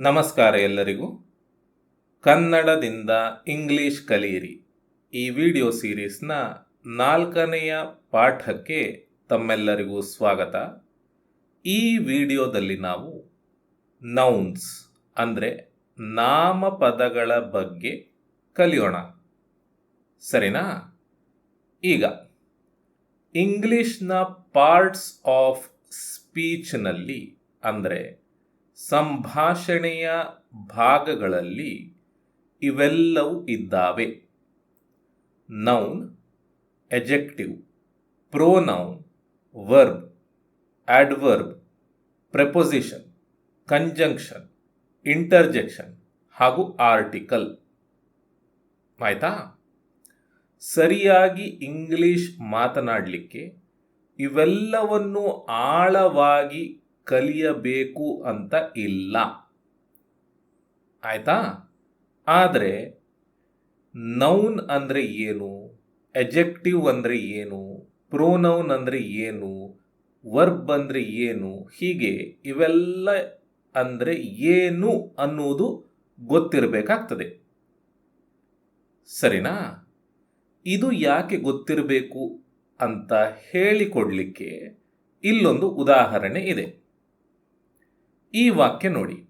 ನಮಸ್ಕಾರ ಎಲ್ಲರಿಗೂ. ಕನ್ನಡದಿಂದ ಇಂಗ್ಲಿಷ್ ಕಲಿಯಿರಿ. ಈ ವಿಡಿಯೋ ಸೀರೀಸ್ನ ನಾಲ್ಕನೆಯ ಪಾಠಕ್ಕೆ ತಮ್ಮೆಲ್ಲರಿಗೂ ಸ್ವಾಗತ. ಈ ವಿಡಿಯೋದಲ್ಲಿ ನಾವು ನೌನ್ಸ್ ಅಂದರೆ ನಾಮಪದಗಳ ಬಗ್ಗೆ ಕಲಿಯೋಣ. ಸರಿನಾ? ಈಗ, ಇಂಗ್ಲಿಷ್ನ ಪಾರ್ಟ್ಸ್ ಆಫ್ ಸ್ಪೀಚ್ನಲ್ಲಿ ಅಂದರೆ ಸಂಭಾಷಣೆಯ ಭಾಗಗಳಲ್ಲಿ ಇವೆಲ್ಲವೂ ಇದ್ದಾವೆ. Noun adjective pronoun verb adverb preposition conjunction interjection ಹಾಗೂ ಆರ್ಟಿಕಲ್ ಆಯ್ತಾ? ಸರಿಯಾಗಿ ಇಂಗ್ಲಿಷ್ ಮಾತನಾಡಲಿಕ್ಕೆ ಇವೆಲ್ಲವನ್ನು ಆಳವಾಗಿ ಕಲಿಯಬೇಕು ಅಂತ ಇಲ್ಲ. ಆಯಿತಾ? ಆದರೆ ನೌನ್ ಅಂದರೆ ಏನು? ಎಜೆಕ್ಟಿವ್ ಅಂದರೆ ಏನು? ಪ್ರೋನೌನ್ ಅಂದರೆ ಏನು? ವರ್ಬ್ ಅಂದರೆ ಏನು? ಹೀಗೆ ಇವೆಲ್ಲ ಅಂದರೆ ಏನು ಅನ್ನುವುದು ಗೊತ್ತಿರಬೇಕಾಗ್ತದೆ. ಸರಿನಾ? ಇದು ಯಾಕೆ ಗೊತ್ತಿರಬೇಕು ಅಂತ ಹೇಳಿಕೊಡಲಿಕ್ಕೆ ಇಲ್ಲೊಂದು ಉದಾಹರಣೆ ಇದೆ. ಈ ವಾಕ್ಯ ನೋಡಿ.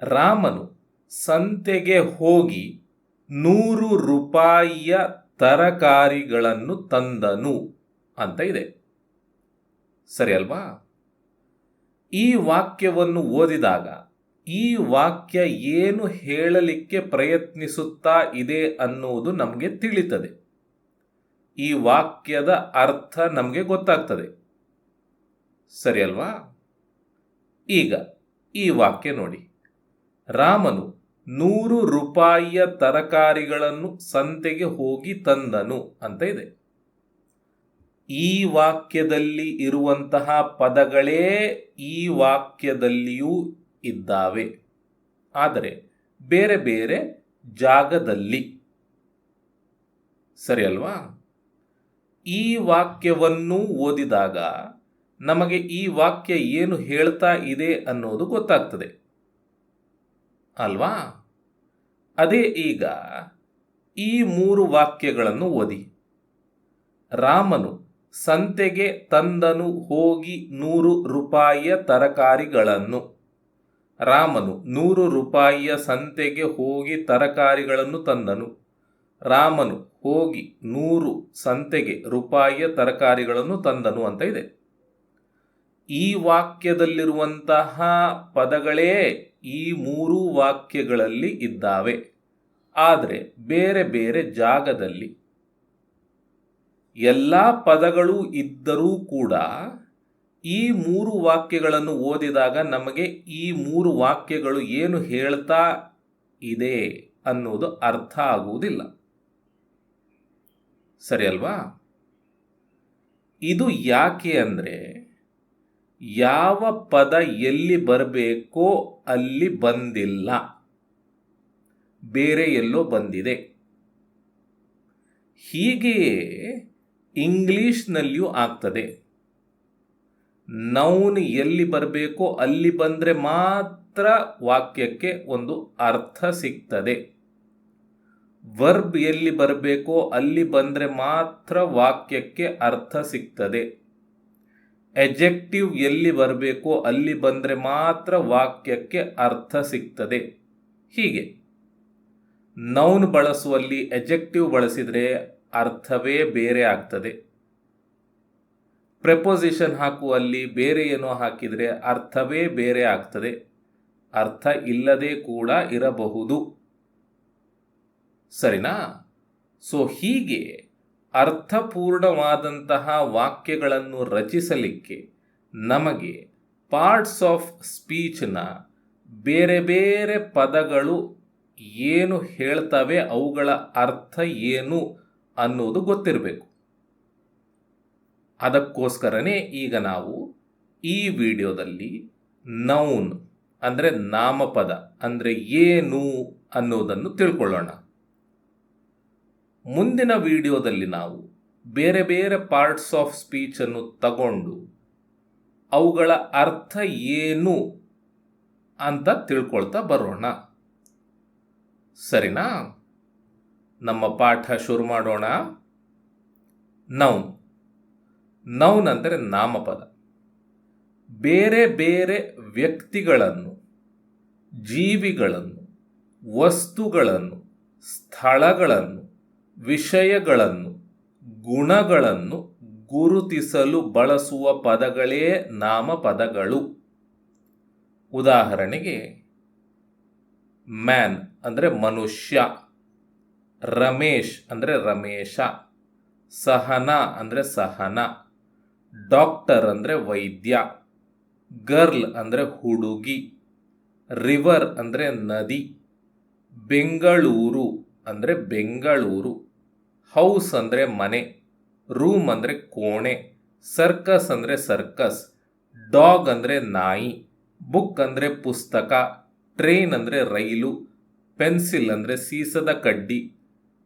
ರಾಮನು ಸಂತೆಗೆ ಹೋಗಿ ನೂರು ರೂಪಾಯಿಯ ತರಕಾರಿಗಳನ್ನು ತಂದನು ಅಂತ ಇದೆ. ಸರಿ ಅಲ್ವಾ? ಈ ವಾಕ್ಯವನ್ನು ಓದಿದಾಗ ಈ ವಾಕ್ಯ ಏನು ಹೇಳಲಿಕ್ಕೆ ಪ್ರಯತ್ನಿಸುತ್ತಾ ಇದೆ ಅನ್ನುವುದು ನಮಗೆ ತಿಳಿತದೆ. ಈ ವಾಕ್ಯದ ಅರ್ಥ ನಮಗೆ ಗೊತ್ತಾಗ್ತದೆ. ಸರಿ ಅಲ್ವಾ? ಈಗ ಈ ವಾಕ್ಯ ನೋಡಿ. ರಾಮನು ನೂರು ರೂಪಾಯಿಯ ತರಕಾರಿಗಳನ್ನು ಸಂತೆಗೆ ಹೋಗಿ ತಂದನು ಅಂತ ಇದೆ. ಈ ವಾಕ್ಯದಲ್ಲಿ ಇರುವಂತಹ ಪದಗಳೇ ಈ ವಾಕ್ಯದಲ್ಲಿಯೂ ಇದ್ದಾವೆ. ಆದರೆ ಬೇರೆ ಬೇರೆ ಜಾಗದಲ್ಲಿ. ಸರಿ ಅಲ್ವಾ? ಈ ವಾಕ್ಯವನ್ನು ಓದಿದಾಗ ನಮಗೆ ಈ ವಾಕ್ಯ ಏನು ಹೇಳ್ತಾ ಇದೆ ಅನ್ನೋದು ಗೊತ್ತಾಗ್ತದೆ. ಅಲ್ವಾ? ಅದೇ ಈಗ ಈ ಮೂರು ವಾಕ್ಯಗಳನ್ನು ಓದಿ. ರಾಮನು ಸಂತೆಗೆ ತಂದನು ಹೋಗಿ ನೂರು ರೂಪಾಯಿಯ ತರಕಾರಿಗಳನ್ನು. ರಾಮನು ನೂರು ರೂಪಾಯಿಯ ಸಂತೆಗೆ ಹೋಗಿ ತರಕಾರಿಗಳನ್ನು ತಂದನು. ರಾಮನು ಹೋಗಿ ನೂರು ಸಂತೆಗೆ ರೂಪಾಯಿಯ ತರಕಾರಿಗಳನ್ನು ತಂದನು ಅಂತ ಇದೆ. ಈ ವಾಕ್ಯದಲ್ಲಿರುವಂತಹ ಪದಗಳೇ ಈ ಮೂರು ವಾಕ್ಯಗಳಲ್ಲಿ ಇದ್ದಾವೆ. ಆದರೆ ಬೇರೆ ಬೇರೆ ಜಾಗದಲ್ಲಿ ಎಲ್ಲ ಪದಗಳು ಇದ್ದರೂ ಕೂಡ ಈ ಮೂರು ವಾಕ್ಯಗಳನ್ನು ಓದಿದಾಗ ನಮಗೆ ಈ ಮೂರು ವಾಕ್ಯಗಳು ಏನು ಹೇಳ್ತಾ ಇದೆ ಅನ್ನೋದು ಅರ್ಥ ಆಗುವುದಿಲ್ಲ. ಸರಿ ಅಲ್ವಾ? ಇದು ಯಾಕೆ ಅಂದರೆ ಯಾವ ಪದ ಎಲ್ಲಿ ಬರಬೇಕೋ ಅಲ್ಲಿ ಬಂದಿಲ್ಲ. ಬೇರೆ ಎಲ್ಲೋ ಬಂದಿದೆ. ಹೀಗೆಯೇ ಇಂಗ್ಲೀಷ್ನಲ್ಲಿಯೂ ಆಗ್ತದೆ. ನೌನ್ ಎಲ್ಲಿ ಬರಬೇಕೋ ಅಲ್ಲಿ ಬಂದರೆ ಮಾತ್ರ ವಾಕ್ಯಕ್ಕೆ ಒಂದು ಅರ್ಥ ಸಿಗ್ತದೆ. ವರ್ಬ್ ಎಲ್ಲಿ ಬರಬೇಕೋ ಅಲ್ಲಿ ಬಂದರೆ ಮಾತ್ರ ವಾಕ್ಯಕ್ಕೆ ಅರ್ಥ ಸಿಗ್ತದೆ. ಎಜೆಕ್ಟಿವ್ ಎಲ್ಲಿ ಬರಬೇಕೋ ಅಲ್ಲಿ ಬಂದರೆ ಮಾತ್ರ ವಾಕ್ಯಕ್ಕೆ ಅರ್ಥ ಸಿಗ್ತದೆ. ಹೀಗೆ. ನೌನ್ ಬಳಸುವಲ್ಲಿ ಎಜೆಕ್ಟಿವ್ ಬಳಸಿದರೆ ಅರ್ಥವೇ ಬೇರೆ ಆಗ್ತದೆ. ಪ್ರೆಪೊಸಿಷನ್ ಹಾಕುವಲ್ಲಿ ಬೇರೆ ಏನೋ ಹಾಕಿದರೆ ಅರ್ಥವೇ ಬೇರೆ ಆಗ್ತದೆ. ಅರ್ಥ ಇಲ್ಲದೆ ಕೂಡ ಇರಬಹುದು. ಸರಿನಾ? ಸೊ ಹೀಗೆ. ಅರ್ಥಪೂರ್ಣವಾದಂತಹ ವಾಕ್ಯಗಳನ್ನು ರಚಿಸಲಿಕ್ಕೆ ನಮಗೆ ಪಾರ್ಟ್ಸ್ ಆಫ್ ಸ್ಪೀಚ್ನ ಬೇರೆ ಬೇರೆ ಪದಗಳು ಏನು ಹೇಳ್ತವೆ, ಅವುಗಳ ಅರ್ಥ ಏನು ಅನ್ನೋದು ಗೊತ್ತಿರಬೇಕು. ಅದಕ್ಕೋಸ್ಕರನೇ ಈಗ ನಾವು ಈ ವಿಡಿಯೋದಲ್ಲಿ ನೌನ್ ಅಂದರೆ ನಾಮಪದ ಅಂದರೆ ಏನು ಅನ್ನೋದನ್ನು ತಿಳ್ಕೊಳ್ಳೋಣ. ಮುಂದಿನ ವಿಡಿಯೋದಲ್ಲಿ ನಾವು ಬೇರೆ ಬೇರೆ ಪಾರ್ಟ್ಸ್ ಆಫ್ ಸ್ಪೀಚನ್ನು ತಗೊಂಡು ಅವುಗಳ ಅರ್ಥ ಏನು ಅಂತ ತಿಳ್ಕೊಳ್ತಾ ಬರೋಣ. ಸರಿನಾ? ನಮ್ಮ ಪಾಠ ಶುರು ಮಾಡೋಣ. ನೌನ್. ನೌನ್ ಅಂದರೆ ನಾಮಪದ. ಬೇರೆ ಬೇರೆ ವ್ಯಕ್ತಿಗಳನ್ನು, ಜೀವಿಗಳನ್ನು, ವಸ್ತುಗಳನ್ನು, ಸ್ಥಳಗಳನ್ನು ವಿಷಯಗಳನ್ನು, ಗುಣಗಳನ್ನು ಗುರುತಿಸಲು ಬಳಸುವ ಪದಗಳೇ ನಾಮಪದಗಳು. ಉದಾಹರಣೆಗೆ, ಮ್ಯಾನ್ ಅಂದರೆ ಮನುಷ್ಯ, ರಮೇಶ್ ಅಂದರೆ ರಮೇಶ, ಸಹನ ಅಂದರೆ ಸಹನ, ಡಾಕ್ಟರ್ ಅಂದರೆ ವೈದ್ಯ, ಗರ್ಲ್ ಅಂದರೆ ಹುಡುಗಿ, ರಿವರ್ ಅಂದರೆ ನದಿ, ಬೆಂಗಳೂರು ಅಂದರೆ ಬೆಂಗಳೂರು. ಹೌಸ್ ಅಂದರೆ ಮನೆ, ರೂಮ್ ಅಂದರೆ ಕೋಣೆ, ಸರ್ಕಸ್ ಅಂದರೆ ಸರ್ಕಸ್, ಡಾಗ್ ಅಂದರೆ ನಾಯಿ, ಬುಕ್ ಅಂದರೆ ಪುಸ್ತಕ, ಟ್ರೈನ್ ಅಂದರೆ ರೈಲು, ಪೆನ್ಸಿಲ್ ಅಂದರೆ ಸೀಸದ ಕಡ್ಡಿ,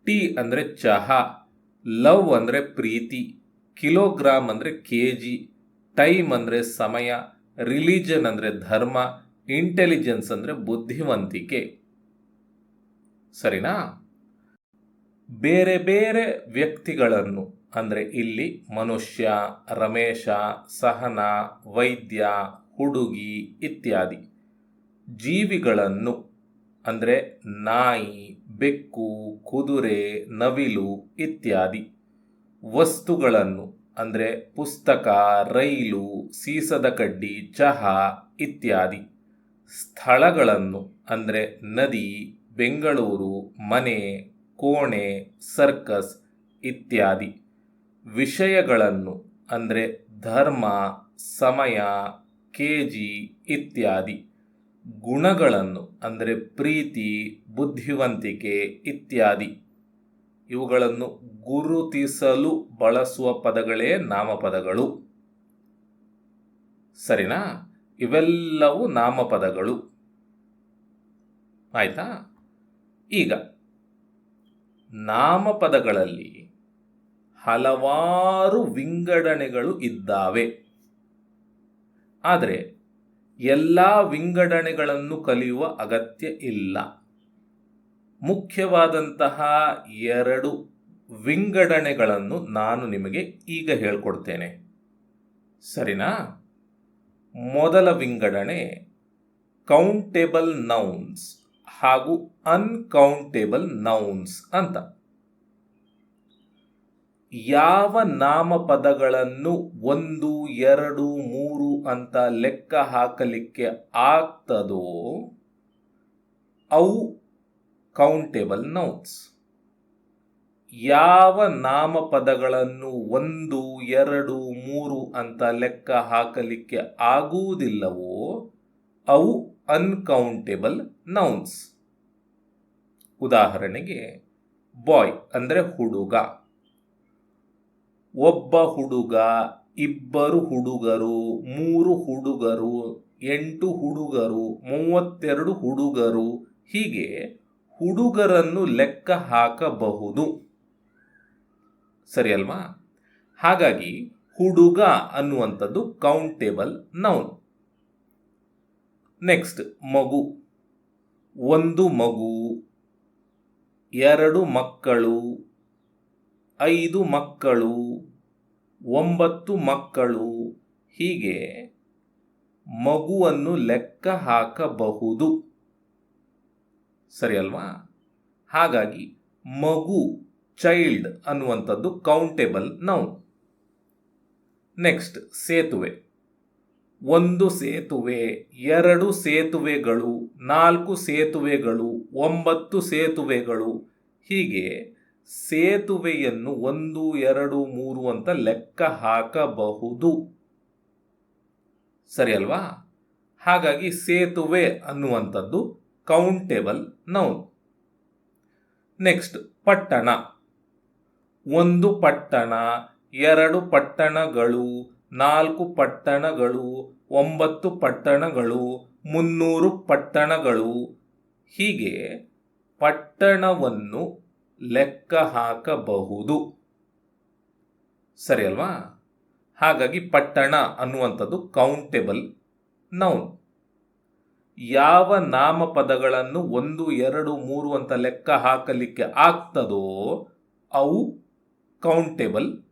ಟೀ ಅಂದರೆ ಚಹಾ, ಲವ್ ಅಂದರೆ ಪ್ರೀತಿ, ಕಿಲೋಗ್ರಾಮ್ ಅಂದರೆ ಕೆ ಜಿ ಟೈಮ್ ಅಂದರೆ ಸಮಯ, ರಿಲಿಜನ್ ಅಂದರೆ ಧರ್ಮ, ಇಂಟೆಲಿಜೆನ್ಸ್ ಅಂದರೆ ಬುದ್ಧಿವಂತಿಕೆ. ಸರಿನಾ? ಬೇರೆ ಬೇರೆ ವ್ಯಕ್ತಿಗಳನ್ನು, ಅಂದರೆ ಇಲ್ಲಿ ಮನುಷ್ಯ, ರಮೇಶ, ಸಹನ, ವೈದ್ಯ, ಹುಡುಗಿ ಇತ್ಯಾದಿ ಜೀವಿಗಳನ್ನು, ಅಂದರೆ ನಾಯಿ, ಬೆಕ್ಕು, ಕುದುರೆ, ನವಿಲು ಇತ್ಯಾದಿ ವಸ್ತುಗಳನ್ನು, ಅಂದರೆ ಪುಸ್ತಕ, ರೈಲು, ಸೀಸದ ಕಡ್ಡಿ, ಚಹಾ ಇತ್ಯಾದಿ ಸ್ಥಳಗಳನ್ನು, ಅಂದರೆ ನದಿ, ಬೆಂಗಳೂರು, ಮನೆ ಕೋಣೆ ಸರ್ಕಸ್ ಇತ್ಯಾದಿ ವಿಷಯಗಳನ್ನು ಅಂದರೆ ಧರ್ಮ, ಸಮಯ ಕೆ ಜಿ ಇತ್ಯಾದಿ ಗುಣಗಳನ್ನು ಅಂದರೆ ಪ್ರೀತಿ, ಬುದ್ಧಿವಂತಿಕೆ ಇತ್ಯಾದಿ. ಇವುಗಳನ್ನು ಗುರುತಿಸಲು ಬಳಸುವ ಪದಗಳೇ ನಾಮಪದಗಳು. ಸರಿನಾ? ಇವೆಲ್ಲವೂ ನಾಮಪದಗಳು. ಆಯಿತಾ? ಈಗ ನಾಮಪದಗಳಲ್ಲಿ ಹಲವಾರು ವಿಂಗಡಣೆಗಳು ಇದ್ದಾವೆ. ಆದರೆ ಎಲ್ಲ ವಿಂಗಡಣೆಗಳನ್ನು ಕಲಿಯುವ ಅಗತ್ಯ ಇಲ್ಲ. ಮುಖ್ಯವಾದಂತಹ ಎರಡು ವಿಂಗಡಣೆಗಳನ್ನು ನಾನು ನಿಮಗೆ ಈಗ ಹೇಳ್ಕೊಡ್ತೇನೆ. ಸರಿನಾ? ಮೊದಲ ವಿಂಗಡಣೆ ಕೌಂಟೇಬಲ್ ನೌನ್ಸ್ ಹಾಗೂ ಅನ್ಕೌಂಟೇಬಲ್ ನೌನ್ಸ್ ಅಂತ. ಯಾವ ನಾಮಪದಗಳನ್ನು ಒಂದು, ಎರಡು, ಮೂರು ಅಂತ ಲೆಕ್ಕ ಹಾಕಲಿಕ್ಕೆ ಆಗ್ತದೋ ಅವು ಕೌಂಟೇಬಲ್ ನೌನ್ಸ್ ಯಾವ ನಾಮಪದಗಳನ್ನು ಒಂದು, ಎರಡು, ಮೂರು ಅಂತ ಲೆಕ್ಕ ಹಾಕಲಿಕ್ಕೆ ಆಗುವುದಿಲ್ಲವೋ ಅವು ಅನ್ಕೌಂಟೇಬಲ್ ನೌನ್ಸ್ ಉದಾಹರಣೆಗೆ ಬಾಯ್ ಅಂದರೆ ಹುಡುಗ. ಒಬ್ಬ ಹುಡುಗ, ಇಬ್ಬರು ಹುಡುಗರು, ಮೂರು ಹುಡುಗರು, ಎಂಟು ಹುಡುಗರು, ಮೂವತ್ತೆರಡು ಹುಡುಗರು, ಹೀಗೆ ಹುಡುಗರನ್ನು ಲೆಕ್ಕ ಹಾಕಬಹುದು. ಸರಿ ಅಲ್ವಾ? ಹಾಗಾಗಿ, ಹುಡುಗ ಅನ್ನುವಂಥದ್ದು ಕೌಂಟೇಬಲ್ ನೌನ್ ನೆಕ್ಸ್ಟ್ ಮಗು. ಒಂದು ಮಗು, ಎರಡು ಮಕ್ಕಳು, ಐದು ಮಕ್ಕಳು, ಒಂಬತ್ತು ಮಕ್ಕಳು. ಹೀಗೆ ಮಗುವನ್ನು ಲೆಕ್ಕ ಹಾಕಬಹುದು. ಸರಿ ಅಲ್ವಾ? ಹಾಗಾಗಿ ಮಗು ಚೈಲ್ಡ್ ಅನ್ನುವಂಥದ್ದು ಕೌಂಟೇಬಲ್ ನೌನ್ ನೆಕ್ಸ್ಟ್ ಸೇತುವೆ. ಒಂದು ಸೇತುವೆ, ಎರಡು ಸೇತುವೆಗಳು, ನಾಲ್ಕು ಸೇತುವೆಗಳು, ಒಂಬತ್ತು ಸೇತುವೆಗಳು. ಹೀಗೆ ಸೇತುವೆಯನ್ನು ಒಂದು, ಎರಡು, ಮೂರು ಅಂತ ಲೆಕ್ಕ ಹಾಕಬಹುದು. ಸರಿ ಅಲ್ವಾ? ಹಾಗಾಗಿ ಸೇತುವೆ ಅನ್ನುವಂಥದ್ದು ಕೌಂಟೇಬಲ್ ನೌನ್ ನೆಕ್ಸ್ಟ್ ಪಟ್ಟಣ. ಒಂದು ಪಟ್ಟಣ, ಎರಡು ಪಟ್ಟಣಗಳು ನಾಲ್ಕು ಪಟ್ಟಣಗಳು, ಒಂಬತ್ತು ಪಟ್ಟಣಗಳು, ಮುನ್ನೂರು ಪಟ್ಟಣಗಳು. ಹೀಗೆ ಪಟ್ಟಣವನ್ನು ಲೆಕ್ಕ ಹಾಕಬಹುದು. ಸರಿ ಅಲ್ವಾ? ಹಾಗಾಗಿ ಪಟ್ಟಣ ಅನ್ನುವಂಥದ್ದು ಕೌಂಟೇಬಲ್ ನೌನ್ ಯಾವ ನಾಮಪದಗಳನ್ನು ಒಂದು, ಎರಡು, ಮೂರು ಅಂತ ಲೆಕ್ಕ ಹಾಕಲಿಕ್ಕೆ ಆಗ್ತದೋ ಅವು ಕೌಂಟೇಬಲ್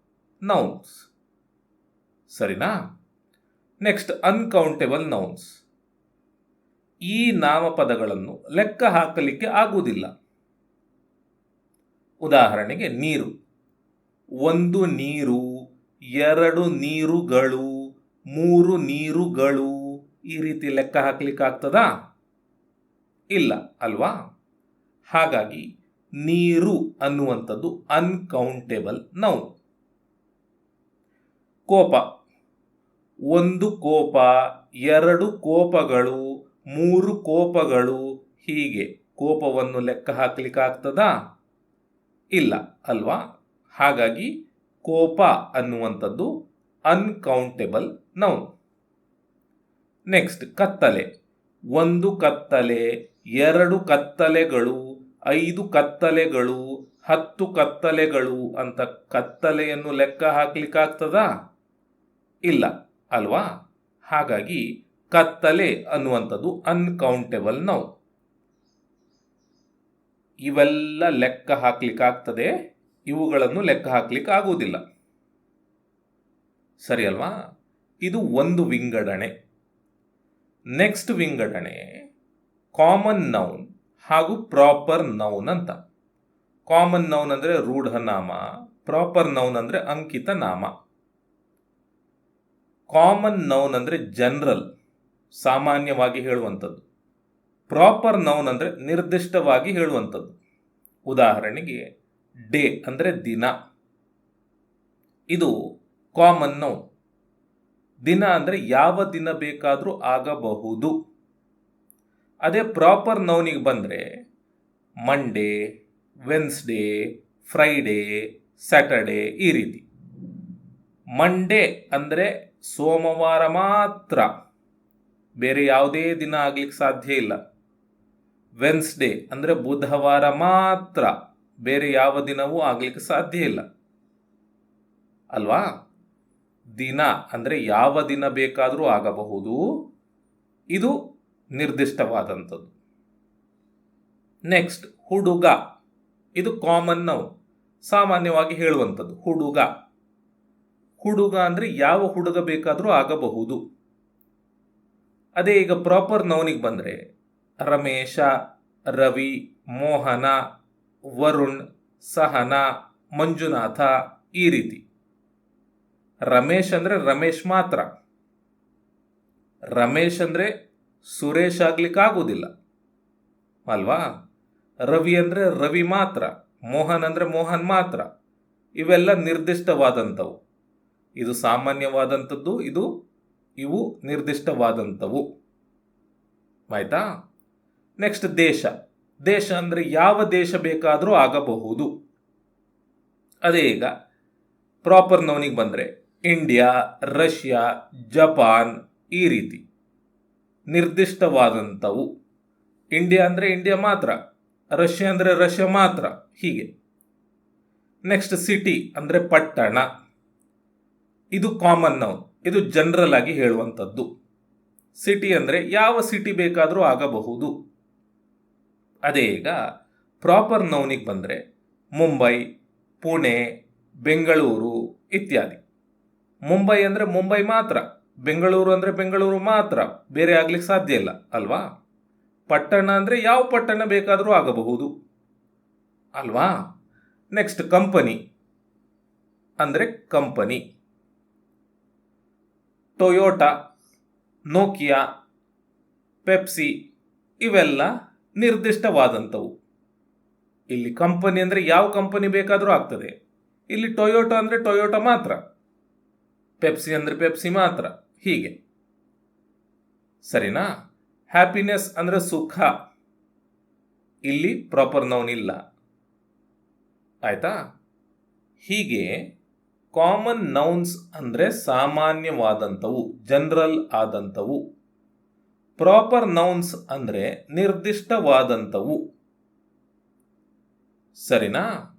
ನೌನ್ಸ್ ಸರಿನಾ? ನೆಕ್ಸ್ಟ್ ಅನ್ಕೌಂಟೇಬಲ್ ನೌನ್ಸ್ ಈ ನಾಮಪದಗಳನ್ನು ಲೆಕ್ಕ ಹಾಕಲಿಕ್ಕೆ ಆಗುವುದಿಲ್ಲ. ಉದಾಹರಣೆಗೆ ನೀರು. ಒಂದು ನೀರು, ಎರಡು ನೀರುಗಳು, ಮೂರು ನೀರುಗಳು ಈ ರೀತಿ ಲೆಕ್ಕ ಹಾಕಲಿಕ್ಕೆ ಆಗ್ತದಾ? ಇಲ್ಲ, ಅಲ್ವಾ? ಹಾಗಾಗಿ ನೀರು ಅನ್ನುವಂಥದ್ದು ಅನ್ಕೌಂಟೇಬಲ್ ನೌನ್ ಕೋಪ. ಒಂದು ಕೋಪ, ಎರಡು ಕೋಪಗಳು, ಮೂರು ಕೋಪಗಳು ಹೀಗೆ. ಕೋಪವನ್ನು ಲೆಕ್ಕ ಹಾಕಲಿಕ್ಕಾಗ್ತದಾ? ಇಲ್ಲ ಅಲ್ವಾ? ಹಾಗಾಗಿ ಕೋಪ ಅನ್ನುವಂಥದ್ದು ಅನ್ಕೌಂಟೇಬಲ್ ನೌನ್ ನೆಕ್ಸ್ಟ್ ಕತ್ತಲೆ. ಒಂದು ಕತ್ತಲೆ, ಎರಡು ಕತ್ತಲೆಗಳು, ಐದು ಕತ್ತಲೆಗಳು, ಹತ್ತು ಕತ್ತಲೆಗಳು ಅಂತ ಕತ್ತಲೆಯನ್ನು ಲೆಕ್ಕ ಹಾಕ್ಲಿಕ್ಕಾಗ್ತದಾ? ಇಲ್ಲ. ಅಲ್ವಾ? ಹಾಗಾಗಿ ಕತ್ತಲೆ ಅನ್ನುವಂಥದ್ದು ಅನ್ಕೌಂಟೇಬಲ್ ನೌ ಇವೆಲ್ಲ ಲೆಕ್ಕ ಹಾಕ್ಲಿಕ್ಕಾಗ್ತದೆ? ಇವುಗಳನ್ನು ಲೆಕ್ಕ ಹಾಕ್ಲಿಕ್ಕೆ ಆಗುವುದಿಲ್ಲ ಸರಿ ಅಲ್ವಾ? ಇದು ಒಂದು ವಿಂಗಡಣೆ. ನೆಕ್ಸ್ಟ್ ವಿಂಗಡಣೆ ಕಾಮನ್ ನೌನ್ ಹಾಗೂ ಪ್ರಾಪರ್ ನೌನ್ ಅಂತ. ಕಾಮನ್ ನೌನ್ ಅಂದರೆ ರೂಢನಾಮ ಪ್ರಾಪರ್ ನೌನ್ ಅಂದರೆ ಅಂಕಿತ ನಾಮ. ಕಾಮನ್ ನೌನ್ ಅಂದರೆ ಜನರಲ್ ಸಾಮಾನ್ಯವಾಗಿ ಹೇಳುವಂಥದ್ದು. ಪ್ರಾಪರ್ ನೌನ್ ಅಂದರೆ ನಿರ್ದಿಷ್ಟವಾಗಿ ಹೇಳುವಂಥದ್ದು. ಉದಾಹರಣೆಗೆ ಡೇ ಅಂದರೆ ದಿನ. ಇದು ಕಾಮನ್ ನೌನ್ ದಿನ ಅಂದರೆ ಯಾವ ದಿನ ಬೇಕಾದರೂ ಆಗಬಹುದು. ಅದೇ ಪ್ರಾಪರ್ ನೌನಿಗೆ ಬಂದರೆ ಮಂಡೇ ವೆನ್ಸ್ಡೇ ಫ್ರೈಡೇ ಸ್ಯಾಟರ್ಡೇ ಈ ರೀತಿ. ಮಂಡೇ ಅಂದರೆ ಸೋಮವಾರ ಮಾತ್ರ. ಬೇರೆ ಯಾವುದೇ ದಿನ ಆಗ್ಲಿಕ್ಕೆ ಸಾಧ್ಯ ಇಲ್ಲ. ವೆನ್ಸ್ಡೇ ಅಂದರೆ ಬುಧವಾರ ಮಾತ್ರ. ಬೇರೆ ಯಾವ ದಿನವೂ ಆಗ್ಲಿಕ್ಕೆ ಸಾಧ್ಯ ಇಲ್ಲ. ಅಲ್ವಾ? ದಿನ ಅಂದರೆ ಯಾವ ದಿನ ಬೇಕಾದರೂ ಆಗಬಹುದು. ಇದು ನಿರ್ದಿಷ್ಟವಾದಂಥದ್ದು. ನೆಕ್ಸ್ಟ್ ಹುಡುಗ. ಇದು ಕಾಮನ್ ನೌನ್ ಸಾಮಾನ್ಯವಾಗಿ ಹೇಳುವಂಥದ್ದು. ಹುಡುಗ. ಹುಡುಗ ಅಂದರೆ ಯಾವ ಹುಡುಗ ಬೇಕಾದರೂ ಆಗಬಹುದು. ಅದೇ ಈಗ ಪ್ರಾಪರ್ ನೌನಿಗೆ ಬಂದರೆ ರಮೇಶ, ರವಿ, ಮೋಹನ, ವರುಣ್, ಸಹನ, ಮಂಜುನಾಥ ಈ ರೀತಿ. ರಮೇಶ್ ಅಂದರೆ ರಮೇಶ್ ಮಾತ್ರ. ರಮೇಶ್ ಅಂದರೆ ಸುರೇಶ್ ಆಗ್ಲಿಕ್ಕೆ ಆಗುವುದಿಲ್ಲ ಅಲ್ವಾ? ರವಿ ಅಂದರೆ ರವಿ ಮಾತ್ರ. ಮೋಹನ್ ಅಂದರೆ ಮೋಹನ್ ಮಾತ್ರ. ಇವೆಲ್ಲ ನಿರ್ದಿಷ್ಟವಾದಂಥವು. ಇದು ಸಾಮಾನ್ಯವಾದಂಥದ್ದು, ಇದು ಇವು ನಿರ್ದಿಷ್ಟವಾದಂಥವು. ಆಯಿತಾ? ನೆಕ್ಸ್ಟ್ ದೇಶ. ದೇಶ ಅಂದರೆ ಯಾವ ದೇಶ ಬೇಕಾದರೂ ಆಗಬಹುದು. ಅದೇ ಈಗ ಪ್ರಾಪರ್ ನೌನಿಗೆ ಬಂದರೆ ಇಂಡಿಯಾ ರಷ್ಯಾ ಜಪಾನ್ ಈ ರೀತಿ. ನಿರ್ದಿಷ್ಟವಾದಂಥವು. ಇಂಡಿಯಾ ಅಂದರೆ ಇಂಡಿಯಾ ಮಾತ್ರ. ರಷ್ಯಾ ಅಂದರೆ ರಷ್ಯಾ ಮಾತ್ರ. ಹೀಗೆ. ನೆಕ್ಸ್ಟ್ ಸಿಟಿ ಅಂದರೆ ಪಟ್ಟಣ. ಇದು ಕಾಮನ್ ನೌ ಇದು ಜನರಲ್ ಆಗಿ ಹೇಳುವಂಥದ್ದು. ಸಿಟಿ ಅಂದರೆ ಯಾವ ಸಿಟಿ ಬೇಕಾದರೂ ಆಗಬಹುದು. ಅದೇ ಈಗ ಪ್ರಾಪರ್ ನೌನಿಗೆ ಬಂದರೆ ಮುಂಬೈ, ಪುಣೆ, ಬೆಂಗಳೂರು ಇತ್ಯಾದಿ. ಮುಂಬೈ ಅಂದರೆ ಮುಂಬೈ ಮಾತ್ರ. ಬೆಂಗಳೂರು ಅಂದರೆ ಬೆಂಗಳೂರು ಮಾತ್ರ. ಬೇರೆ ಆಗ್ಲಿಕ್ಕೆ ಸಾಧ್ಯ ಇಲ್ಲ, ಅಲ್ವಾ? ಪಟ್ಟಣ ಅಂದರೆ ಯಾವ ಪಟ್ಟಣ ಬೇಕಾದರೂ ಆಗಬಹುದು. ಅಲ್ವಾ? ನೆಕ್ಸ್ಟ್ ಕಂಪನಿ ಅಂದರೆ ಕಂಪನಿ ಟೊಯೋಟಾ ನೋಕಿಯಾ ಪೆಪ್ಸಿ ಇವೆಲ್ಲ ನಿರ್ದಿಷ್ಟವಾದಂಥವು. ಇಲ್ಲಿ ಕಂಪನಿ ಅಂದರೆ ಯಾವ ಕಂಪನಿ ಬೇಕಾದರೂ ಆಗ್ತದೆ. ಇಲ್ಲಿ ಟೊಯೋಟಾ ಅಂದರೆ ಟೊಯೋಟಾ ಮಾತ್ರ. ಪೆಪ್ಸಿ ಅಂದರೆ ಪೆಪ್ಸಿ ಮಾತ್ರ. ಹೀಗೆ. ಸರಿನಾ? ಹ್ಯಾಪಿನೆಸ್ ಅಂದರೆ ಸುಖ. ಇಲ್ಲಿ ಪ್ರಾಪರ್ ನೌನ್ ಇಲ್ಲ. ಆಯಿತಾ? ಹೀಗೆ ಕಾಮನ್ ನೌನ್ಸ್ ಅಂದರೆ ಸಾಮಾನ್ಯವಾದಂಥವು ಜನರಲ್ ಆದಂಥವು. ಪ್ರಾಪರ್ ನೌನ್ಸ್ ಅಂದರೆ ನಿರ್ದಿಷ್ಟವಾದಂಥವು. ಸರಿನಾ?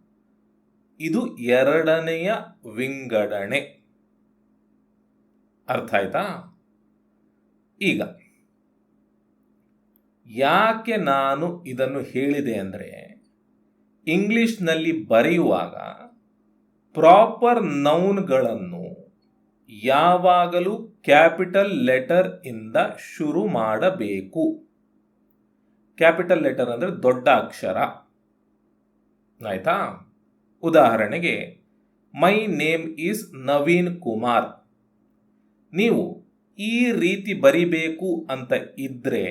ಇದು ಎರಡನೆಯ ವಿಂಗಡಣೆ. ಅರ್ಥ ಆಯ್ತಾ? ಈಗ, ಯಾಕೆ ನಾನು ಇದನ್ನು ಹೇಳಿದೆ ಅಂದರೆ ಇಂಗ್ಲಿಷ್ನಲ್ಲಿ ಬರೆಯುವಾಗ ಪ್ರಾಪರ್ ನೌನ್ಗಳನ್ನು ಯಾವಾಗಲೂ ಕ್ಯಾಪಿಟಲ್ ಲೆಟರ್ ಇಂದ ಶುರು ಮಾಡಬೇಕು. ಕ್ಯಾಪಿಟಲ್ ಲೆಟರ್ ಅಂದರೆ ದೊಡ್ಡ ಅಕ್ಷರ. ಆಯಿತಾ? ಉದಾಹರಣೆಗೆ, my name is Naveen Kumar. ನೀವು ಈ ರೀತಿ ಬರಿಬೇಕು ಅಂತ ಇದ್ದರೆ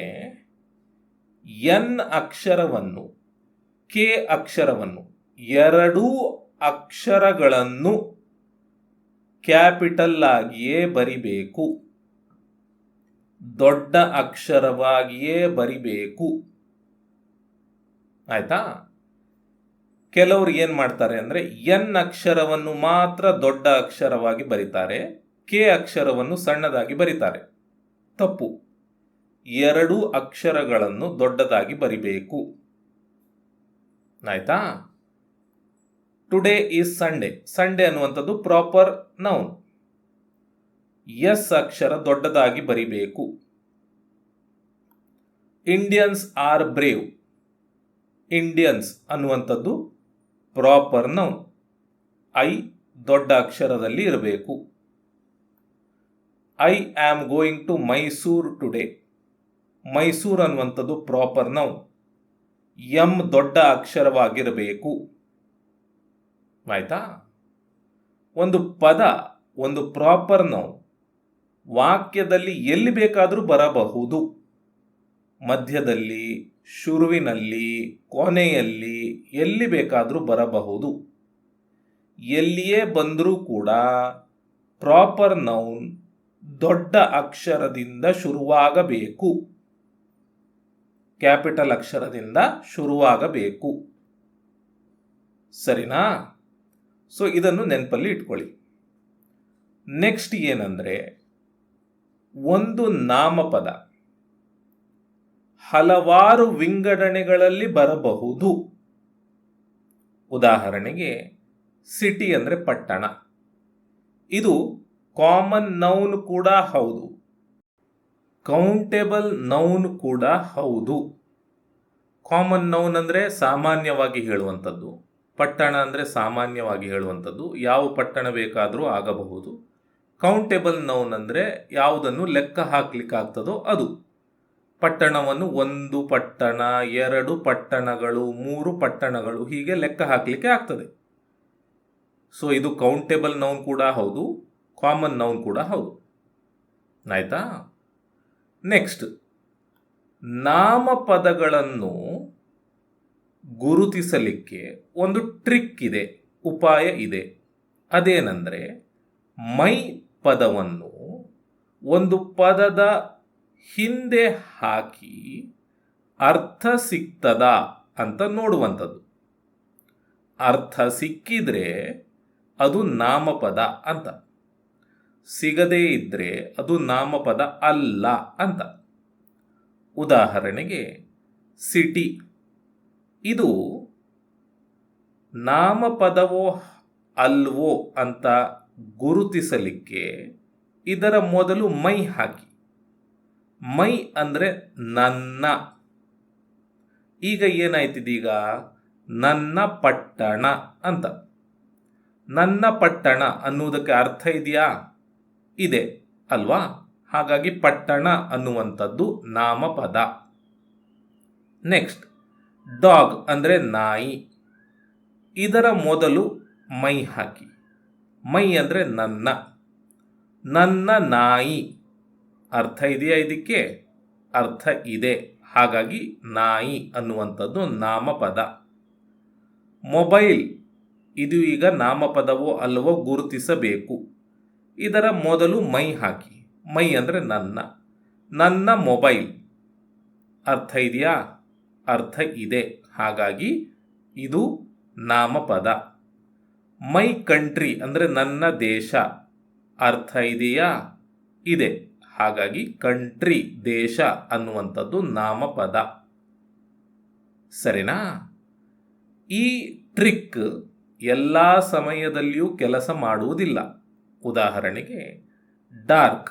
ಎನ್ ಅಕ್ಷರವನ್ನು, ಕೆ ಅಕ್ಷರವನ್ನು ಎರಡೂ ಅಕ್ಷರಗಳನ್ನು ಕ್ಯಾಪಿಟಲ್ ಆಗಿಯೇ ಬರಿಬೇಕು. ದೊಡ್ಡ ಅಕ್ಷರವಾಗಿಯೇ ಬರಿಬೇಕು. ಆಯ್ತಾ? ಕೆಲವರು ಏನು ಮಾಡ್ತಾರೆ ಅಂದರೆ, ಎನ್ ಅಕ್ಷರವನ್ನು ಮಾತ್ರ ದೊಡ್ಡ ಅಕ್ಷರವಾಗಿ ಬರೀತಾರೆ, ಕೆ ಅಕ್ಷರವನ್ನು ಸಣ್ಣದಾಗಿ ಬರೀತಾರೆ. ತಪ್ಪು. ಎರಡು ಅಕ್ಷರಗಳನ್ನು ದೊಡ್ಡದಾಗಿ ಬರಿಬೇಕು. ಆಯ್ತಾ? ಟುಡೇ ಈಸ್ ಸಂಡೇ ಸಂಡೇ ಅನ್ನುವಂಥದ್ದು ಪ್ರಾಪರ್ ನೌನ್ ಎಸ್ ಅಕ್ಷರ ದೊಡ್ಡದಾಗಿ ಬರಿಬೇಕು. ಇಂಡಿಯನ್ಸ್ ಆರ್ ಬ್ರೇವ್ ಇಂಡಿಯನ್ಸ್ ಅನ್ನುವಂಥದ್ದು ಪ್ರಾಪರ್ ನೌನ್ ಐ ದೊಡ್ಡ ಅಕ್ಷರದಲ್ಲಿ ಇರಬೇಕು. I am going to Mysuru today Mysuru ಅನ್ನುವಂಥದ್ದು ಪ್ರಾಪರ್ ನೌನ್ ಎಂ ದೊಡ್ಡ ಅಕ್ಷರವಾಗಿರಬೇಕು. ಆಯ್ತಾ? ಒಂದು ಪದ, ಒಂದು ಪ್ರಾಪರ್ ನೌ ವಾಕ್ಯದಲ್ಲಿ ಎಲ್ಲಿ ಬೇಕಾದರೂ ಬರಬಹುದು. ಮಧ್ಯದಲ್ಲಿ, ಶುರುವಿನಲ್ಲಿ, ಕೊನೆಯಲ್ಲಿ ಎಲ್ಲಿ ಬೇಕಾದರೂ ಬರಬಹುದು. ಎಲ್ಲಿಯೇ ಬಂದರೂ ಕೂಡ ಪ್ರಾಪರ್ ನೌನ್ ದೊಡ್ಡ ಅಕ್ಷರದಿಂದ ಶುರುವಾಗಬೇಕು. ಕ್ಯಾಪಿಟಲ್ ಅಕ್ಷರದಿಂದ ಶುರುವಾಗಬೇಕು. ಸರಿನಾ? ಸೊ ಇದನ್ನು ನೆನಪಲ್ಲಿ ಇಟ್ಕೊಳ್ಳಿ. ನೆಕ್ಸ್ಟ್ ಏನಂದರೆ, ಒಂದು ನಾಮಪದ ಹಲವಾರು ವಿಂಗಡಣೆಗಳಲ್ಲಿ ಬರಬಹುದು. ಉದಾಹರಣೆಗೆ ಸಿಟಿ ಅಂದರೆ ಪಟ್ಟಣ. ಇದು ಕಾಮನ್ ನೌನ್ ಕೂಡ ಹೌದು. ಕೌಂಟೇಬಲ್ ನೌನ್ ಕೂಡ ಹೌದು. ಕಾಮನ್ ನೌನ್ ಅಂದರೆ ಸಾಮಾನ್ಯವಾಗಿ ಹೇಳುವಂಥದ್ದು. ಪಟ್ಟಣ ಅಂದರೆ ಸಾಮಾನ್ಯವಾಗಿ ಹೇಳುವಂಥದ್ದು. ಯಾವ ಪಟ್ಟಣ ಬೇಕಾದರೂ ಆಗಬಹುದು. ಕೌಂಟೇಬಲ್ ನೌನ್ ಅಂದರೆ ಯಾವುದನ್ನು ಲೆಕ್ಕ ಹಾಕ್ಲಿಕ್ಕಾಗ್ತದೋ ಅದು. ಪಟ್ಟಣವನ್ನು ಒಂದು ಪಟ್ಟಣ, ಎರಡು ಪಟ್ಟಣಗಳು, ಮೂರು ಪಟ್ಟಣಗಳು ಹೀಗೆ ಲೆಕ್ಕ ಹಾಕಲಿಕ್ಕೆ ಆಗ್ತದೆ. ಸೊ ಇದು ಕೌಂಟೇಬಲ್ ನೌನ್ ಕೂಡ ಹೌದು ಕಾಮನ್ ನೌನ್ ಕೂಡ ಹೌದು. ಆಯ್ತಾ? ನೆಕ್ಸ್ಟ್ ನಾಮಪದಗಳನ್ನು ಗುರುತಿಸಲಿಕ್ಕೆ ಒಂದು ಟ್ರಿಕ್ ಇದೆ, ಉಪಾಯ ಇದೆ. ಅದೇನೆಂದರೆ, ಮೈ ಪದವನ್ನು ಒಂದು ಪದದ ಹಿಂದೆ ಹಾಕಿ ಅರ್ಥ ಸಿಕ್ತದ ಅಂತ ನೋಡುವಂಥದ್ದು. ಅರ್ಥ ಸಿಕ್ಕಿದ್ರೆ ಅದು ನಾಮಪದ ಅಂತ. ಸಿಗದೇ ಇದ್ದರೆ ಅದು ನಾಮಪದ ಅಲ್ಲ ಅಂತ. ಉದಾಹರಣೆಗೆ, ಸಿಟಿ. ಇದು ನಾಮಪದವೋ ಅಲ್ವೋ ಅಂತ ಗುರುತಿಸಲಿಕ್ಕೆ ಇದರ ಮೊದಲು ಮೈ ಹಾಕಿ. ಮೈ ಅಂದರೆ ನನ್ನ. ಈಗ ಏನಾಯ್ತಿದೀಗ? ನನ್ನ ಪಟ್ಟಣ ಅಂತ. ನನ್ನ ಪಟ್ಟಣ ಅನ್ನುವುದಕ್ಕೆ ಅರ್ಥ ಇದೆಯಾ? ಇದೆ ಅಲ್ವಾ? ಹಾಗಾಗಿ ಪಟ್ಟಣ ಅನ್ನುವಂಥದ್ದು ನಾಮಪದ. ನೆಕ್ಸ್ಟ್. ಡಾಗ್ ಅಂದರೆ ನಾಯಿ. ಇದರ ಮೊದಲು ಮೈ ಹಾಕಿ. ಮೈ ಅಂದರೆ ನನ್ನ. ನನ್ನ ನಾಯಿ. ಅರ್ಥ ಇದೆಯಾ ಇದಕ್ಕೆ? ಅರ್ಥ ಇದೆ. ಹಾಗಾಗಿ ನಾಯಿ ಅನ್ನುವಂಥದ್ದು ನಾಮಪದ. ಮೊಬೈಲ್. ಇದು ಈಗ ನಾಮಪದವೋ ಅಲ್ಲವೋ ಗುರುತಿಸಬೇಕು. ಇದರ ಮೊದಲು ಮೈ ಹಾಕಿ. ಮೈ ಅಂದರೆ ನನ್ನ. ನನ್ನ ಮೊಬೈಲ್. ಅರ್ಥ ಇದೆಯಾ? ಅರ್ಥ ಇದೆ. ಹಾಗಾಗಿ ಇದು ನಾಮಪದ. ಮೈ ಕಂಟ್ರಿ ಅಂದರೆ ನನ್ನ ದೇಶ. ಅರ್ಥ ಇದೆಯಾ? ಇದೆ. ಹಾಗಾಗಿ ಕಂಟ್ರಿ, ದೇಶ ಅನ್ನುವಂಥದ್ದು ನಾಮಪದ. ಸರಿನಾ? ಈ ಟ್ರಿಕ್ ಎಲ್ಲ ಸಮಯದಲ್ಲಿಯೂ ಕೆಲಸ ಮಾಡುವುದಿಲ್ಲ. ಉದಾಹರಣೆಗೆ ಡಾರ್ಕ್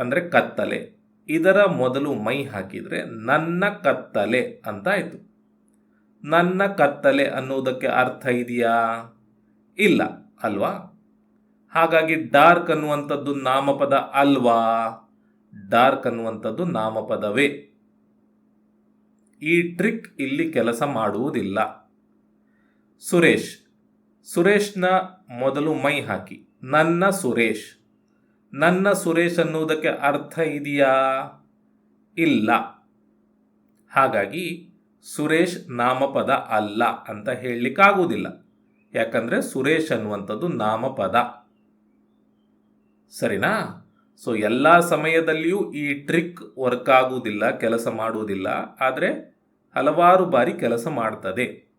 ಅಂದರೆ ಕತ್ತಲೆ. ಇದರ ಮೊದಲು ಮೈ ಹಾಕಿದರೆ ನನ್ನ ಕತ್ತಲೆ ಅಂತ ಆಯಿತು. ನನ್ನ ಕತ್ತಲೆ ಅನ್ನೋದಕ್ಕೆ ಅರ್ಥ ಇದೆಯಾ? ಇಲ್ಲ, ಅಲ್ವಾ? ಹಾಗಾಗಿ ಡಾರ್ಕ್ ಅನ್ನುವಂಥದ್ದು ನಾಮಪದ ಅಲ್ವಾ? ಡಾರ್ಕ್ ಅನ್ನುವಂಥದ್ದು ನಾಮಪದವೇ. ಈ ಟ್ರಿಕ್ ಇಲ್ಲಿ ಕೆಲಸ ಮಾಡುವುದಿಲ್ಲ. ಸುರೇಶ್, ಸುರೇಶ್ನ ಮೊದಲು ಮೈ ಹಾಕಿ. ನನ್ನ ಸುರೇಶ್. ನನ್ನ ಸುರೇಶ್ ಅನ್ನುವುದಕ್ಕೆ ಅರ್ಥ ಇದೆಯಾ? ಇಲ್ಲ. ಹಾಗಾಗಿ ಸುರೇಶ್ ನಾಮಪದ ಅಲ್ಲ ಅಂತ ಹೇಳಲಿಕ್ಕಾಗುವುದಿಲ್ಲ. ಯಾಕಂದರೆ ಸುರೇಶ್ ಅನ್ನುವಂಥದ್ದು ನಾಮಪದ. ಸರಿನಾ? ಸೊ ಎಲ್ಲ ಸಮಯದಲ್ಲಿಯೂ ಈ ಟ್ರಿಕ್ ವರ್ಕ್ ಆಗುವುದಿಲ್ಲ, ಕೆಲಸ ಮಾಡುವುದಿಲ್ಲ, ಆದರೆ ಹಲವಾರು ಬಾರಿ ಕೆಲಸ ಮಾಡ್ತದೆ.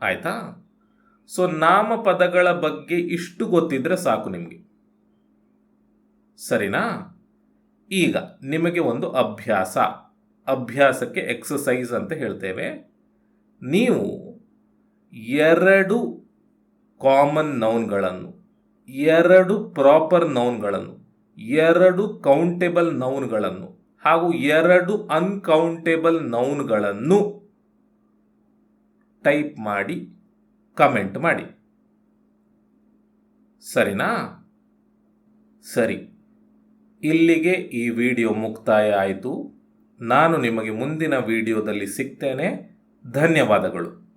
ಆಯಿತಾ? ಸೊ ನಾಮಪದಗಳ ಬಗ್ಗೆ ಇಷ್ಟು ಗೊತ್ತಿದ್ರೆ ಸಾಕು ನಿಮಗೆ. ಸರಿನಾ? ಈಗ ನಿಮಗೆ ಒಂದು ಅಭ್ಯಾಸ. ಅಭ್ಯಾಸಕ್ಕೆ ಎಕ್ಸಸೈಸ್ ಅಂತ ಹೇಳ್ತೇವೆ. ನೀವು ಎರಡು ಕಾಮನ್ ನೌನ್ಗಳನ್ನು ಎರಡು ಪ್ರಾಪರ್ ನೌನ್ಗಳನ್ನು ಎರಡು ಕೌಂಟೇಬಲ್ ನೌನ್ಗಳನ್ನು ಹಾಗೂ ಎರಡು ಅನ್ಕೌಂಟೇಬಲ್ ನೌನ್ಗಳನ್ನು ಟೈಪ್ ಮಾಡಿ ಕಮೆಂಟ್ ಮಾಡಿ. ಸರಿನಾ? ಸರಿ. ಇಲ್ಲಿಗೆ ಈ ವಿಡಿಯೋ ಮುಕ್ತಾಯ ಆಯಿತು. ನಾನು ನಿಮಗೆ ಮುಂದಿನ ವಿಡಿಯೋದಲ್ಲಿ ಸಿಗ್ತೇನೆ. ಧನ್ಯವಾದಗಳು.